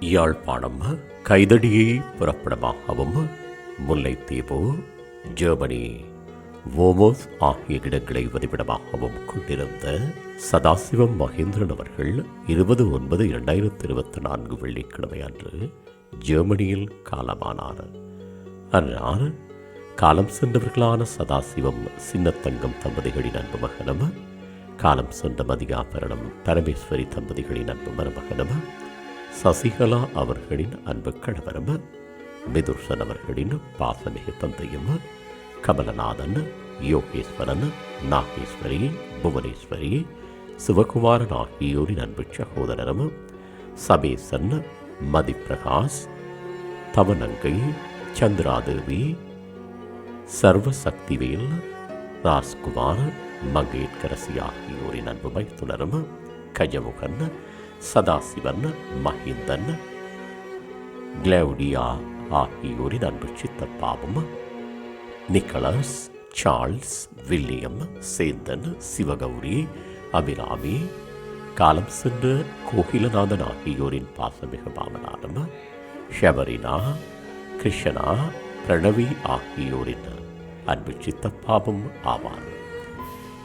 யாழ்ப்பாணம் கைதடியை புறப்படமாகவும் முல்லைத்தீவு ஜெர்மனி வோமோஸ் ஆகிய இடங்களை வதிவிடமாகவும் கொண்டிருந்த சதாசிவம் மகேந்திரன் அவர்கள் இருபது ஒன்பது இரண்டாயிரத்தி இருபத்தி நான்கு வெள்ளிக்கிழமை அன்று ஜெர்மனியில் காலமானார். ஆனால் காலம் சென்றவர்களான சதாசிவம் சின்னத்தங்கம் தம்பதிகளின் அன்பு மகனும் காலம் சென்ற மதிகாபரணம் பரமேஸ்வரி தம்பதிகளின் அன்பு மருமகனும் சசிகலா அவர்களின் அன்பு கணவரும் மிதுர்சன் அவர்களின் பாசமிகு தந்தையும் கமலநாதன் யோகேஸ்வரன் நாகேஸ்வரி புவனேஸ்வரி சிவகுமாரன் ஆகியோரின் அன்பு சகோதரரும் சபேசன் மதிப்பிரகாஷ் தவநங்கை சந்திராதேவி சர்வசக்திவேல் ராஜ்குமார் மங்கேட்கரசி ஆகியோரின் அன்பு மைத்துனரும் கஜமுகன் சதாசிவன் மஹிந்தன் கிளவுடியா ஆகியோரின் அன்பு சித்தப்பாவும் Nicholas Charles William Senthan Sivagowri Abirami காலம் சென்ற கோகிலநாதன் ஆகியோரின் பாசமிகு மாமனாரும் ஷபரினா கிருஷ்ணா பிரணவி ஆகியோரின் அன்பு சித்தப்பாவும் ஆவார்